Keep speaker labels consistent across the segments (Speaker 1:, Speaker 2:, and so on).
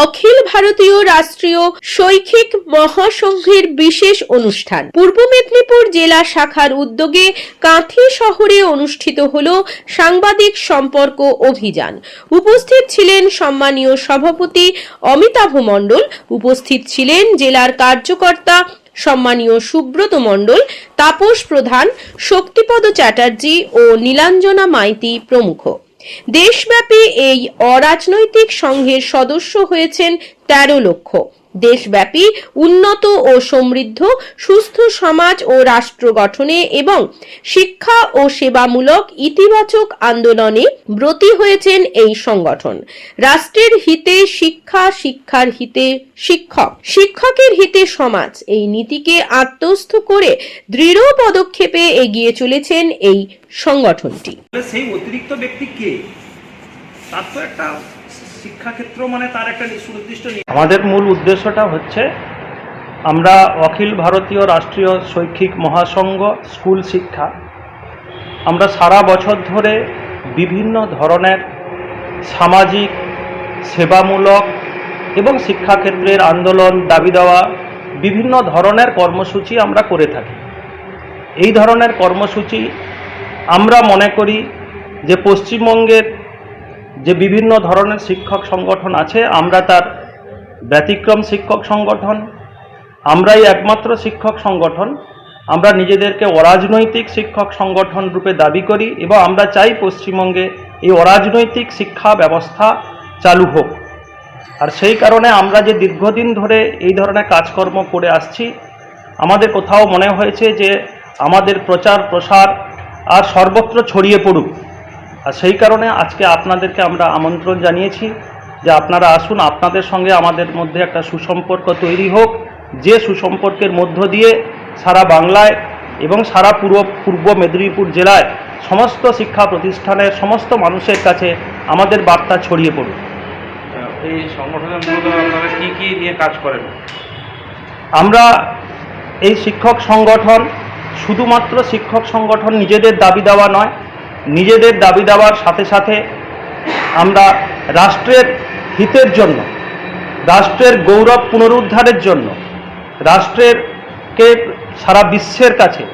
Speaker 1: অখিল ভারতীয় রাষ্ট্রীয় শৈক্ষিক মহাসংঘের বিশেষ অনুষ্ঠান। পূর্ব মেদিনীপুর জেলা শাখার উদ্যোগে কাঁথি শহরে অনুষ্ঠিত হল সাংবাদিক সম্পর্ক অভিযান। উপস্থিত ছিলেন সম্মানীয় সভাপতি অমিতাভ মণ্ডল, উপস্থিত ছিলেন জেলার কার্যকর্তা সম্মানীয় সুব্রত মণ্ডল, তাপস প্রধান, শক্তিপদ চ্যাটার্জি ও নীলাঞ্জনা মাইতি প্রমুখ। দেশব্যাপী এই অরাজনৈতিক সংঘের সদস্য হয়েছেন তেরো লক্ষ। দেশব্যাপী, উন্নত ও সমৃদ্ধ, সুস্থ সমাজ ও রাষ্ট্র গঠনে এবং শিক্ষা ও সেবামূলক ইতিবাচক আন্দোলনে ব্রতী হয়েছেন এই সংগঠন। রাষ্ট্রের হিতে শিক্ষা, শিক্ষার হিতে শিক্ষক। শিক্ষকের হিতে সমাজ। এই নীতিকে আত্মস্থ করে দৃঢ় পদক্ষেপে এগিয়ে চলেছেন এই সংগঠনটি।
Speaker 2: সেই অতিরিক্ত ব্যক্তি কে? তার তো একটা শিক্ষাক্ষেত্র মানে তার একটা সুনির্দিষ্ট
Speaker 3: আমাদের মূল উদ্দেশ্যটা হচ্ছে আমরা অখিল ভারতীয় রাষ্ট্রীয় শৈক্ষিক মহাসংঘ স্কুল শিক্ষা। আমরা সারা বছর ধরে বিভিন্ন ধরনের সামাজিক, সেবামূলক এবং শিক্ষাক্ষেত্রের আন্দোলন, দাবি দেওয়া, বিভিন্ন ধরনের কর্মসূচি আমরা করে থাকি। এই ধরনের কর্মসূচি আমরা মনে করি যে পশ্চিমবঙ্গের যে বিভিন্ন ধরনের শিক্ষক সংগঠন আছে, আমরা তার ব্যতিক্রম শিক্ষক সংগঠন, আমরাই একমাত্র শিক্ষক সংগঠন, আমরা নিজেদেরকে অরাজনৈতিক শিক্ষক সংগঠন রূপে দাবি করি এবং আমরা চাই পশ্চিমবঙ্গে এই অরাজনৈতিক শিক্ষা ব্যবস্থা চালু হোক। আর সেই কারণে আমরা যে দীর্ঘদিন ধরে এই ধরনের কাজকর্ম করে আসছি, আমাদের কোথাও মনে হয়েছে যে আমাদের প্রচার প্রসার আর সর্বত্র ছড়িয়ে পড়ুক। আর সেই কারণে আজকে আপনাদেরকে আমরা আমন্ত্রণ জানিয়েছি যে আপনারা আসুন আপনাদের সঙ্গে আমাদের মধ্যে একটা সুসম্পর্ক তৈরি হোক। যে সুসম্পর্কের মধ্য দিয়ে সারা বাংলায় এবং সারা পূর্ব পূর্ব মেদিনীপুর জেলায় সমস্ত শিক্ষা প্রতিষ্ঠানের সমস্ত মানুষের কাছে আমাদের বার্তা ছড়িয়ে পড়ুক।
Speaker 4: এই সংগঠনের মূলত আপনারা কি কি নিয়ে কাজ করেন?
Speaker 3: আমরা এই শিক্ষক সংগঠন শুধুমাত্র শিক্ষক সংগঠন নিজেদের দাবি দেওয়া নয় নিজেদের দাবি দেওয়ার সাথে সাথে আমরা রাষ্ট্রের হিতের জন্য, রাষ্ট্রের গৌরব পুনরুদ্ধারের জন্য রাষ্ট্রের কে সারা বিশ্বের কাছে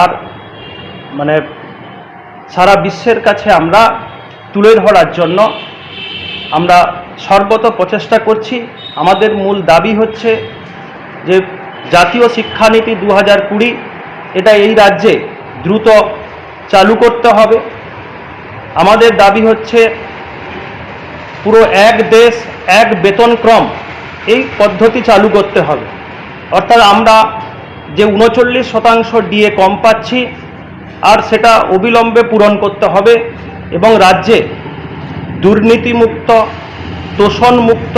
Speaker 3: আর মানে সারা বিশ্বের কাছে আমরা তুলে ধরার জন্য আমরা সর্বত প্রচেষ্টা করছি। আমাদের মূল দাবি হচ্ছে যে জাতীয় শিক্ষানীতি দু হাজার কুড়ি, এটা এই রাজ্যে দ্রুত চালু করতে হবে। আমাদের দাবি হচ্ছে পুরো এক দেশ, এক বেতনক্রম এই পদ্ধতি চালু করতে হবে। অর্থাৎ আমরা যে উনচল্লিশ শতাংশ ডিএ কম পাচ্ছি, আর সেটা অবিলম্বে পূরণ করতে হবে এবং রাজ্যে দুর্নীতিমুক্ত তোষণমুক্ত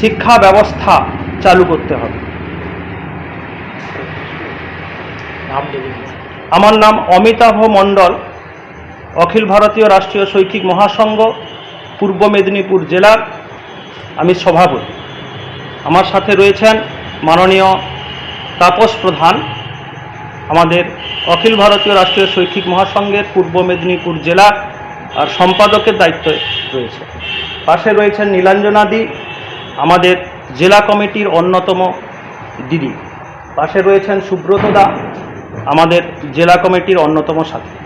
Speaker 3: শিক্ষা ব্যবস্থা চালু করতে হবে। আমার নাম অমিতাভ মণ্ডল, অখিল ভারতীয় রাষ্ট্রীয় শৈক্ষিক মহাসংঘ, পূর্ব মেদিনীপুর জেলার আমি সভাপতি। আমার সাথে রয়েছেন মাননীয় তাপস প্রধান, আমাদের অখিল ভারতীয় রাষ্ট্রীয় শৈক্ষিক মহাসংঘের পূর্ব মেদিনীপুর জেলার আর সম্পাদকের দায়িত্ব রয়েছে। পাশে রয়েছেন নীলাঞ্জনাদি আমাদের জেলা কমিটির অন্যতম দিদি। পাশে রয়েছেন সুব্রত দা আমাদের জেলা কমিটির অন্যতম সাথী।